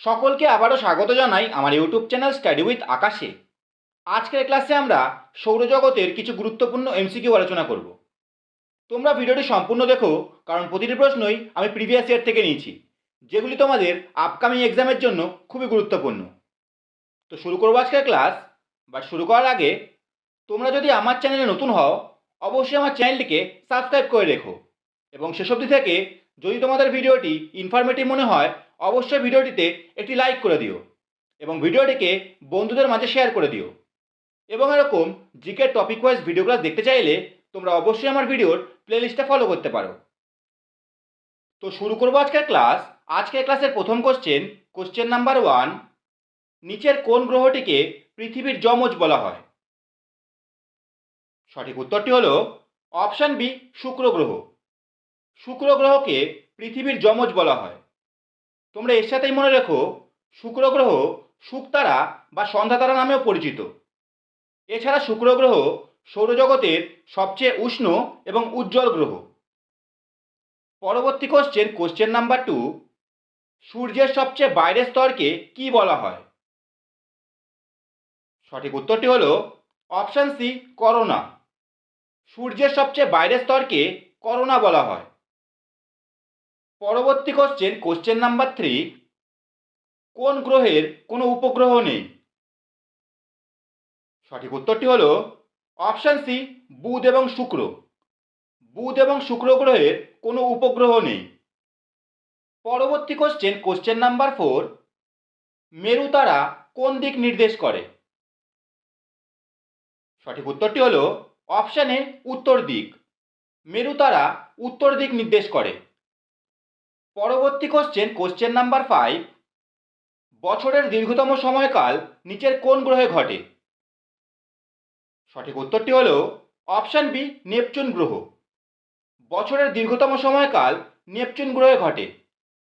সকলকে আবারও স্বাগত জানাই আমার ইউটিউব চ্যানেল স্টাডি উইথ আকাশে। আজকের ক্লাসে আমরা সৌরজগতের কিছু গুরুত্বপূর্ণ এমসিকিউ আলোচনা করব। তোমরা ভিডিওটি সম্পূর্ণ দেখো, কারণ প্রতিটি প্রশ্নই আমি প্রিভিয়াস ইয়ার থেকে নিয়েছি, যেগুলি তোমাদের আপকামিং এক্সামের জন্য খুবই গুরুত্বপূর্ণ। তো শুরু করব আজকের ক্লাস বাট শুরু করার আগে তোমরা যদি আমার চ্যানেলে নতুন হও, অবশ্যই আমার চ্যানেলটিকে সাবস্ক্রাইব করে রেখো, এবং অবধি থেকে যদি তোমাদের ভিডিওটি ইনফরমেটিভ মনে হয়, অবশ্যই ভিডিওটিতে একটি লাইক করে দিও এবং ভিডিওটিকে বন্ধুদের মাঝে শেয়ার করে দিও। এবং এরকম জিকের টপিক ওয়াইজ ভিডিও ক্লাস দেখতে চাইলে তোমরা অবশ্যই আমার ভিডিওর প্লেলিস্টটা ফলো করতে পারো। তো শুরু করব আজকের ক্লাস আজকের ক্লাসের প্রথম কোশ্চেন কোশ্চেন নাম্বার ওয়ান নিচের কোন গ্রহটিকে পৃথিবীর যমজ বলা হয়? সঠিক উত্তরটি হলো অপশান বি শুক্র গ্রহ। শুক্র গ্রহকে পৃথিবীর যমজ বলা হয়। তোমরা এর সাথেই মনে রেখো, শুক্র গ্রহ শুকতারা বা সন্ধ্যাতারা নামেও পরিচিত। এছাড়া শুক্র গ্রহ সৌরজগতের সবচেয়ে উষ্ণ এবং উজ্জ্বল গ্রহ। পরবর্তী কোশ্চেন কোশ্চেন নাম্বার টু সূর্যের সবচেয়ে বাইরের স্তরকে কি বলা হয়? সঠিক উত্তরটি হল অপশান সি করোনা সূর্যের সবচেয়ে বাইরের স্তরকে করোনা বলা হয়। পরবর্তী কোশ্চেন কোশ্চেন নাম্বার থ্রি কোন গ্রহের কোনো উপগ্রহ নেই? সঠিক উত্তরটি হল অপশান সি বুধ এবং শুক্র। বুধ এবং শুক্র গ্রহের কোনো উপগ্রহ নেই। পরবর্তী কোশ্চেন কোশ্চেন নাম্বার ফোর মেরু তারা কোন দিক নির্দেশ করে? সঠিক উত্তরটি হল অপশান উত্তর দিক। মেরু তারা উত্তর দিক নির্দেশ করে। পরবর্তী কোশ্চেন কোশ্চেন নাম্বার ফাইভ বছরের দীর্ঘতম সময়কাল নিচের কোন গ্রহে ঘটে? সঠিক উত্তরটি হল অপশান বি নেপচুন গ্রহ। বছরের দীর্ঘতম সময়কাল নেপচুন গ্রহে ঘটে।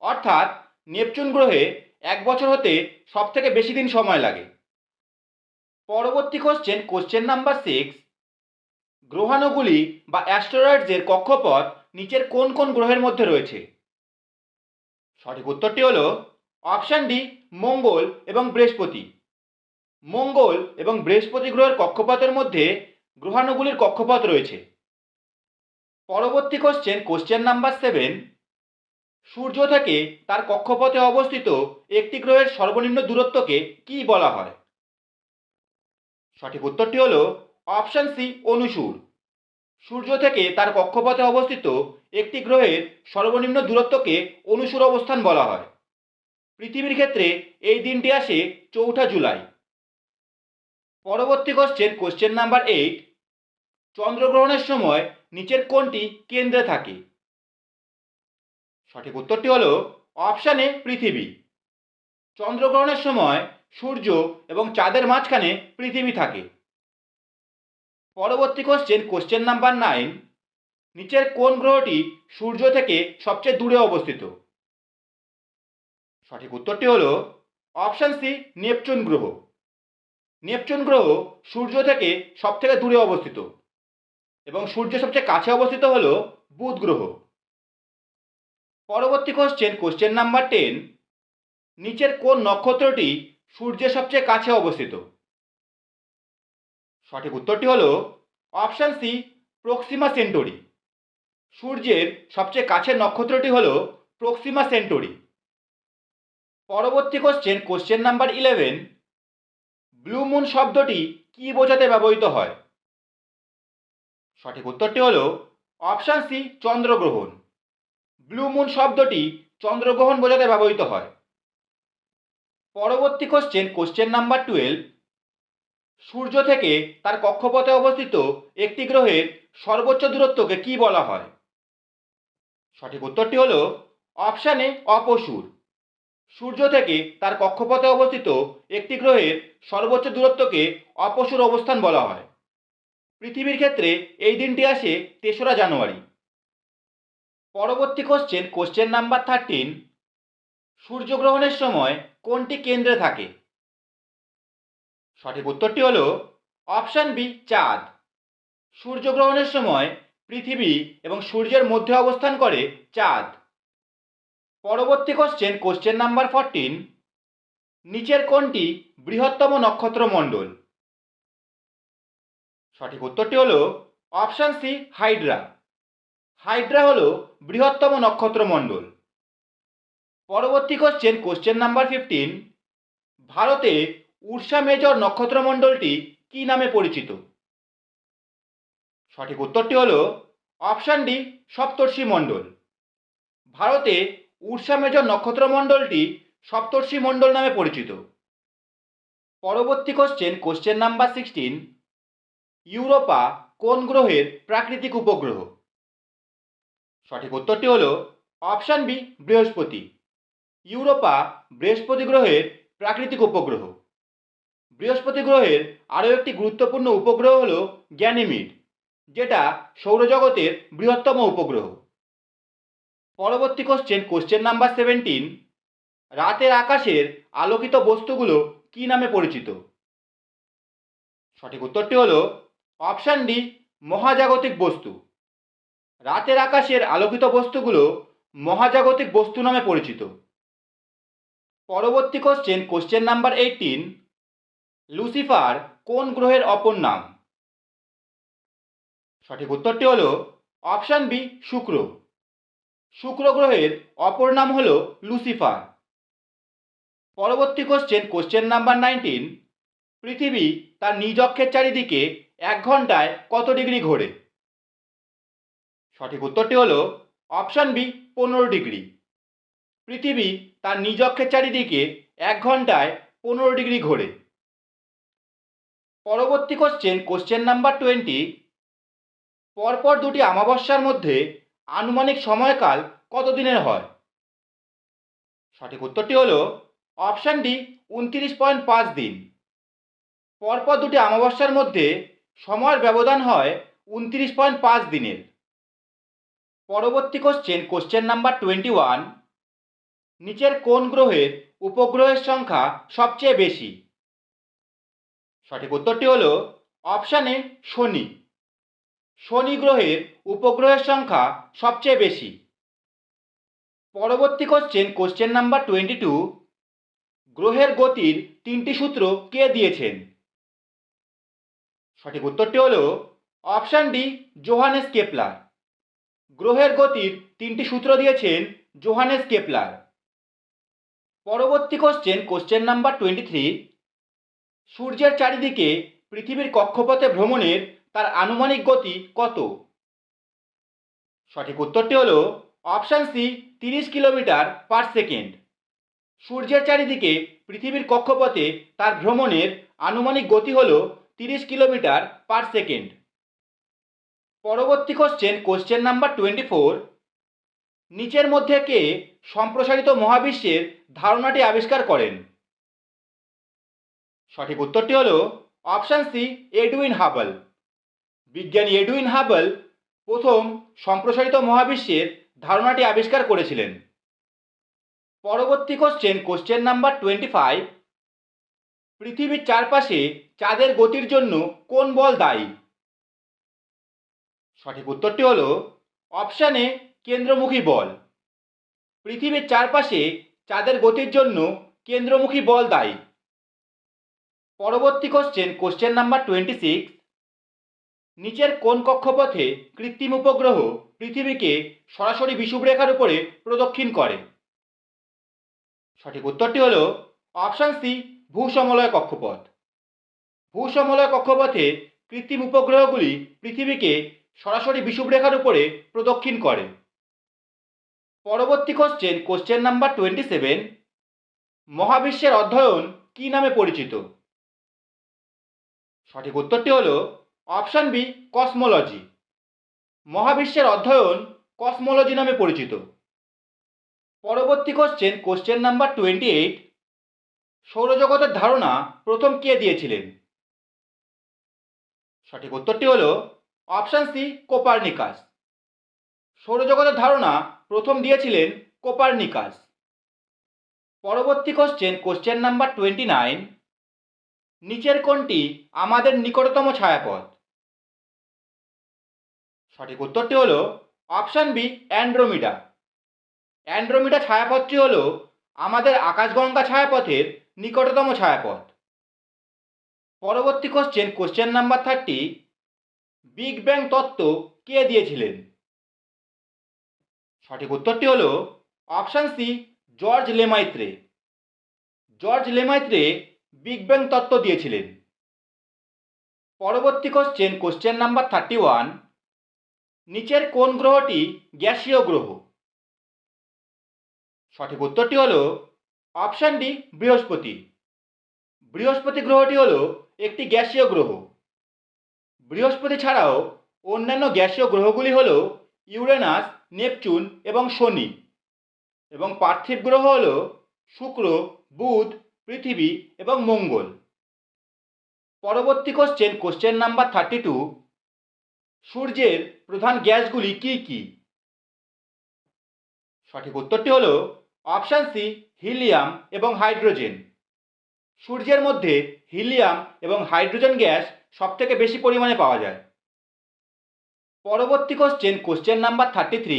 অর্থাৎ নেপচুন গ্রহে এক বছর হতে সব থেকে বেশি দিন সময় লাগে। পরবর্তী কোশ্চেন কোশ্চেন নাম্বার সিক্স গ্রহাণুগুলি বা অ্যাস্টেরয়েডসের কক্ষপথ নিচের কোন কোন গ্রহের মধ্যে রয়েছে? সঠিক উত্তরটি হল অপশান ডি, মঙ্গল এবং বৃহস্পতি। মঙ্গল এবং বৃহস্পতি গ্রহের কক্ষপথের মধ্যে গ্রহাণুগুলির কক্ষপথ রয়েছে। পরবর্তী কোশ্চেন কোশ্চেন নাম্বার সেভেন সূর্য থেকে তার কক্ষপথে অবস্থিত একটি গ্রহের সর্বনিম্ন দূরত্বকে কি বলা হয়? সঠিক উত্তরটি হল অপশান সি, অনুসুর। সূর্য থেকে তার কক্ষপথে অবস্থিত একটি গ্রহের সর্বনিম্ন দূরত্বকে অনুসুর অবস্থান বলা হয়। পৃথিবীর ক্ষেত্রে এই দিনটি আসে চৌঠা জুলাই। পরবর্তী কোশ্চেন কোশ্চেন নাম্বার এইট চন্দ্রগ্রহণের সময় নিচের কোনটি কেন্দ্রে থাকে। সঠিক উত্তরটি হল অপশান পৃথিবী। চন্দ্রগ্রহণের সময় সূর্য এবং চাঁদের মাঝখানে পৃথিবী থাকে। পরবর্তী কোশ্চেন কোশ্চেন নাম্বার নাইন নিচের কোন গ্রহটি সূর্য থেকে সবচেয়ে দূরে অবস্থিত? সঠিক উত্তরটি হল অপশান সি, নেপচুন গ্রহ। নেপচুন গ্রহ সূর্য থেকে সব থেকে দূরে অবস্থিত এবং সূর্য সবচেয়ে কাছে অবস্থিত হল বুধ গ্রহ। পরবর্তী কোশ্চেন কোশ্চেন নাম্বার টেন নিচের কোন নক্ষত্রটি সূর্যের সবচেয়ে কাছে অবস্থিত? সঠিক উত্তরটি হল অপশান সি, প্রক্সিমা সেন্টোরি। সূর্যের সবচেয়ে কাছের নক্ষত্রটি হল প্রক্সিমা সেন্টোরি। পরবর্তী question question number eleven blue moon শব্দটি কি বোঝাতে ব্যবহৃত হয়? সঠিক উত্তরটি হল অপশান সি চন্দ্রগ্রহণ। ব্লু মুন শব্দটি চন্দ্রগ্রহণ বোঝাতে ব্যবহৃত হয়। পরবর্তী কোশ্চেন কোশ্চেন নাম্বার টুয়েলভ সূর্য থেকে তার কক্ষপথে অবস্থিত একটি গ্রহের সর্বোচ্চ দূরত্বকে কি বলা হয়? সঠিক উত্তরটি হল অপশান এ অপসুর। সূর্য থেকে তার কক্ষপথে অবস্থিত একটি গ্রহের সর্বোচ্চ দূরত্বকে অপসুর অবস্থান বলা হয়। পৃথিবীর ক্ষেত্রে এই দিনটি আসে তেসরা জানুয়ারি। পরবর্তী কোশ্চেন কোশ্চেন নাম্বার থার্টিন সূর্যগ্রহণের সময় কোনটি কেন্দ্রে থাকে? সঠিক উত্তরটি হল অপশান বি, চাঁদ। সূর্যগ্রহণের সময় পৃথিবী এবং সূর্যের মধ্যে অবস্থান করে চাঁদ। পরবর্তী কোশ্চেন কোশ্চেন নাম্বার ফরটিন নিচের কোনটি বৃহত্তম নক্ষত্রমণ্ডল সঠিক উত্তরটি হল অপশান সি হাইড্রা হাইড্রা হল বৃহত্তম নক্ষত্রমণ্ডল পরবর্তী কোশ্চেন কোশ্চেন নাম্বার ফিফটিন ভারতে উর্সা মেজর নক্ষত্রমণ্ডলটি কী নামে পরিচিত? সঠিক উত্তরটি হলো অপশান ডি সপ্তর্ষি মণ্ডল। ভারতে উর্সা মেজর নক্ষত্রমণ্ডলটি সপ্তর্ষি মণ্ডল নামে পরিচিত। পরবর্তী question question number sixteen Europa কোন গ্রহের প্রাকৃতিক উপগ্রহ? সঠিক উত্তরটি হল অপশান বি বৃহস্পতি। ইউরোপা বৃহস্পতি গ্রহের প্রাকৃতিক উপগ্রহ। বৃহস্পতি গ্রহের আরও একটি গুরুত্বপূর্ণ উপগ্রহ হল গ্যানিমিড। যেটা সৌরজগতের বৃহত্তম উপগ্রহ। পরবর্তী কোশ্চেন কোশ্চেন নাম্বার সেভেন্টিন রাতের আকাশের আলোকিত বস্তুগুলো কি নামে পরিচিত? সঠিক উত্তরটি হলো অপশান ডি মহাজাগতিক বস্তু। রাতের আকাশের আলোকিত বস্তুগুলো মহাজাগতিক বস্তু নামে পরিচিত। পরবর্তী question question number eighteen Lucifer কোন গ্রহের অপর নাম? সঠিক উত্তরটি হলো অপশান বি, শুক্র। শুক্র গ্রহের অপর নাম হল লুসিফার। পরবর্তী কোশ্চেন কোশ্চেন নাম্বার নাইনটিন পৃথিবী তার নিজ অক্ষের চারিদিকে এক ঘন্টায় কত ডিগ্রি ঘোরে? সঠিক উত্তরটি হল অপশান বি, পনেরো ডিগ্রি। পৃথিবী তার নিজ অক্ষের চারিদিকে এক ঘন্টায় পনেরো ডিগ্রি ঘোরে। পরবর্তী কোশ্চেন কোশ্চেন নাম্বার টোয়েন্টি পরপর দুটি অমাবস্যার মধ্যে আনুমানিক সময়কাল কত দিনের হয়? সঠিক উত্তরটি হলো অপশান ডি উনত্রিশ পয়েন্ট পাঁচ দিন। পরপর দুটি অমাবস্যার মধ্যে সময়ের ব্যবধান হয় উনত্রিশ পয়েন্ট পাঁচ দিনের। পরবর্তী question question number twenty one নিচের কোন গ্রহের উপগ্রহের সংখ্যা সবচেয়ে বেশি? সঠিক উত্তরটি হল অপশানে শনি। শনি গ্রহের উপগ্রহের সংখ্যা সবচেয়ে বেশি। পরবর্তী question question number twenty two গ্রহের গতির তিনটি সূত্র কে দিয়েছেন? সঠিক উত্তরটি হলো অপশান ডি জোহানেস কেপলার গ্রহের গতির তিনটি সূত্র দিয়েছেন জোহানেস কেপলার পরবর্তী question question number twenty three সূর্যের চারিদিকে পৃথিবীর কক্ষপথে ভ্রমণের তার আনুমানিক গতি কত? সঠিক উত্তরটি হল অপশান সি, তিরিশ কিলোমিটার পার সেকেন্ড। সূর্যের চারিদিকে পৃথিবীর কক্ষপথে তার ভ্রমণের আনুমানিক গতি হল তিরিশ কিলোমিটার পার সেকেন্ড। পরবর্তী question question number twenty four নিচের মধ্যে কে সম্প্রসারিত মহাবিশ্বের ধারণাটি আবিষ্কার করেন? সঠিক উত্তরটি হল অপশান সি, এডুইন হাবল। বিজ্ঞানী এডুইন হাবল প্রথম সম্প্রসারিত মহাবিশ্বের ধারণাটি আবিষ্কার করেছিলেন। পরবর্তী question question number twenty five পৃথিবীর চারপাশে চাঁদের গতির জন্য কোন বল দায়ী? সঠিক উত্তরটি হলো অপশানে কেন্দ্রমুখী বল। পৃথিবীর চারপাশে চাঁদের গতির জন্য কেন্দ্রমুখী বল দায়ী। পরবর্তী question question number twenty six নিচের কোন কক্ষপথে কৃত্রিম উপগ্রহ পৃথিবীকে সরাসরি বিষুবরেখার উপরে প্রদক্ষিণ করে। সঠিক উত্তরটি হল অপশান সি, ভূসমলয় কক্ষপথ। ভূসমলয় কক্ষপথে কৃত্রিম উপগ্রহগুলি পৃথিবীকে সরাসরি বিষুবরেখার উপরে প্রদক্ষিণ করে। পরবর্তী question question number twenty seven মহাবিশ্বের অধ্যয়ন কী নামে পরিচিত? সঠিক উত্তরটি হলো অপশান বি, কসমোলজি। মহাবিশ্বের অধ্যয়ন কসমোলজি নামে পরিচিত। পরবর্তী question question number twenty eight সৌরজগতের ধারণা প্রথম কে দিয়েছিলেন? সঠিক উত্তরটি হল অপশান সি, কোপারনিকাস। সৌরজগতের ধারণা প্রথম দিয়েছিলেন কোপারনিকাস। পরবর্তী question question number twenty nine নিচের কোনটি আমাদের নিকটতম ছায়াপথ। সঠিক উত্তরটি হলো অপশান বি অ্যান্ড্রোমিডা অ্যান্ড্রোমিডা ছায়াপথটি হলো আমাদের আকাশগঙ্গা ছায়াপথের নিকটতম ছায়াপথ। পরবর্তী question question number thirty big bang তত্ত্ব কে দিয়েছিলেন? সঠিক উত্তরটি হলো option C Georges Lemaitre Georges Lemaitre big bang তত্ত্ব দিয়েছিলেন। পরবর্তী question question number thirty one নিচের কোন গ্রহটি গ্যাসীয় গ্রহ? সঠিক উত্তরটি হল অপশান ডি, বৃহস্পতি। বৃহস্পতি গ্রহটি হল একটি গ্যাসীয় গ্রহ। বৃহস্পতি ছাড়াও অন্যান্য গ্যাসীয় গ্রহগুলি হল ইউরেনাস, নেপচুন এবং শনি। এবং পার্থিব গ্রহ হল শুক্র, বুধ, পৃথিবী এবং মঙ্গল। পরবর্তী question question number thirty two সূর্যের প্রধান গ্যাসগুলি কি কি? সঠিক উত্তরটি হল অপশান সি, হিলিয়াম এবং হাইড্রোজেন। সূর্যের মধ্যে হিলিয়াম এবং হাইড্রোজেন গ্যাস সবথেকে বেশি পরিমাণে পাওয়া যায়। পরবর্তী question question number thirty three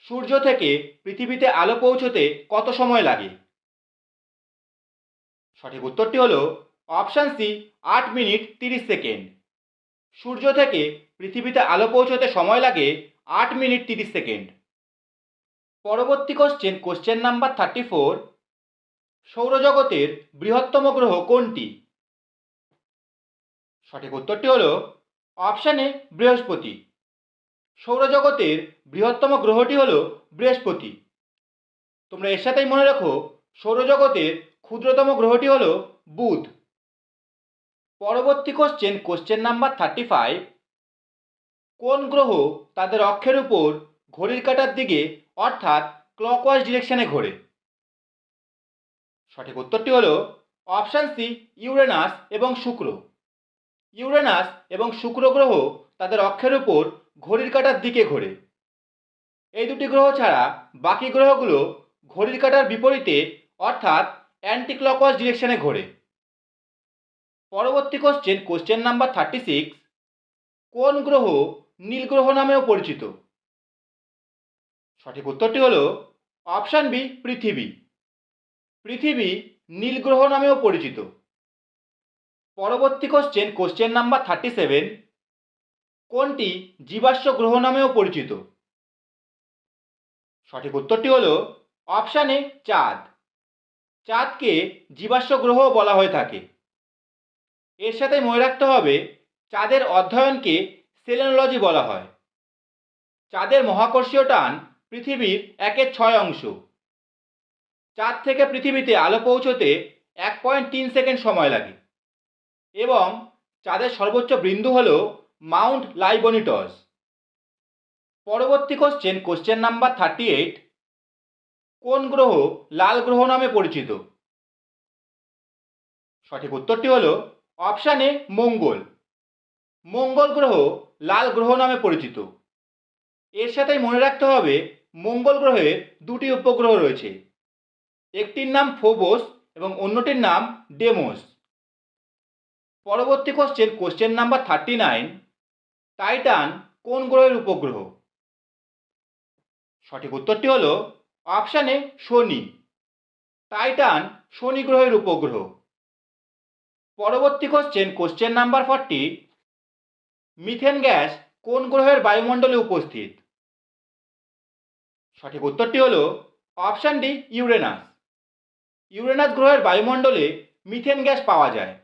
সূর্য থেকে পৃথিবীতে আলো পৌঁছতে কত সময় লাগে? সঠিক উত্তরটি হল অপশান সি, আট মিনিট তিরিশ সেকেন্ড। সূর্য থেকে পৃথিবীতে আলো পৌঁছতে সময় লাগে আট মিনিট তিরিশ সেকেন্ড। পরবর্তী question question number thirty four সৌরজগতের বৃহত্তম গ্রহ কোনটি? সঠিক উত্তরটি হল অপশান বৃহস্পতি। সৌরজগতের বৃহত্তম গ্রহটি হল বৃহস্পতি। তোমরা এর সাথেই মনে রাখো, সৌরজগতের ক্ষুদ্রতম গ্রহটি হল বুধ। পরবর্তী question question number thirty five কোন গ্রহ তাদের অক্ষের উপর ঘড়ির কাটার দিকে, অর্থাৎ ক্লকওয়াইজ ডিরেকশনে ঘোরে? সঠিক উত্তরটি হলো অপশান সি ইউরেনাস এবং শুক্র। ইউরেনাস এবং শুক্র গ্রহ তাদের অক্ষের উপর ঘড়ির কাটার দিকে ঘোরে। এই দুটি গ্রহ ছাড়া বাকি গ্রহগুলো ঘড়ির কাটার বিপরীতে, অর্থাৎ অ্যান্টি ক্লকওয়াইজ ডিরেকশনে ঘোরে। পরবর্তী question question number thirty six কোন গ্রহ নীল গ্রহ নামেও পরিচিত? সঠিক উত্তরটি হল অপশান বি পৃথিবী। পৃথিবী নীল গ্রহ নামেও পরিচিত। পরবর্তী question question number thirty seven কোনটি জীবাশ্ম গ্রহ নামেও পরিচিত? সঠিক উত্তরটি হলো অপশানে চাঁদ। চাঁদকে জীবাশ্ম গ্রহ বলা হয়ে থাকে। এর সাথে মনে রাখতে হবে, চাঁদের অধ্যয়নকে সেলেনোলজি বলা হয়। চাঁদের মহাকর্ষীয় টান পৃথিবীর একের ছয় অংশ। চাঁদ থেকে পৃথিবীতে আলো পৌঁছতে এক পয়েন্ট তিন সেকেন্ড সময় লাগে। এবং চাঁদের সর্বোচ্চ বিন্দু হল মাউন্ট লাইবনিটস। পরবর্তী question question number thirty eight কোন গ্রহ লাল গ্রহ নামে পরিচিত? সঠিক উত্তরটি হল অপশান মঙ্গল মঙ্গল গ্রহ লাল গ্রহ নামে পরিচিত। এর সাথেই মনে রাখতে হবে, মঙ্গল গ্রহের দুটি উপগ্রহ রয়েছে। একটির নাম ফোবোস এবং অন্যটির নাম ডেমোস। পরবর্তী question question number thirty nine Titan কোন গ্রহের উপগ্রহ? সঠিক উত্তরটি হল অপশানে শনি। টাইটান শনি গ্রহের উপগ্রহ। পরবর্তী question question number forty methane gas কোন গ্রহের বায়ুমণ্ডলে উপস্থিত? সঠিক উত্তরটি হল অপশান ডি ইউরেনাস ইউরেনাস গ্রহের বায়ুমণ্ডলে মিথেন গ্যাস পাওয়া যায়।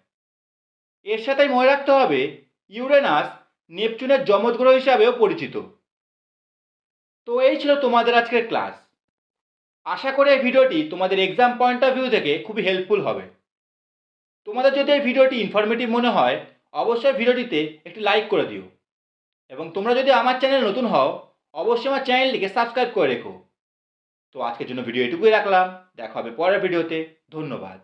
এর সাথেই মনে রাখতে হবে ইউরেনাস নেপচুনের যমজ গ্রহ হিসাবেও পরিচিত। তো এই ছিল তোমাদের আজকের ক্লাস আশা করি এই ভিডিওটি তোমাদের এক্সাম পয়েন্ট অফ ভিউ থেকে খুবই হেল্পফুল হবে। তোমাদের যদি এই ভিডিওটি ইনফরমেটিভ মনে হয়, অবশ্যই ভিডিওটিতে একটি লাইক করে দিও। এবং তোমরা যদি আমার চ্যানেল নতুন হও, অবশ্যই আমার চ্যানেলটিকে সাবস্ক্রাইব করে রেখো। তো আজকের জন্য ভিডিও এটুকুই রাখলাম। দেখা হবে পরের ভিডিওতে। ধন্যবাদ।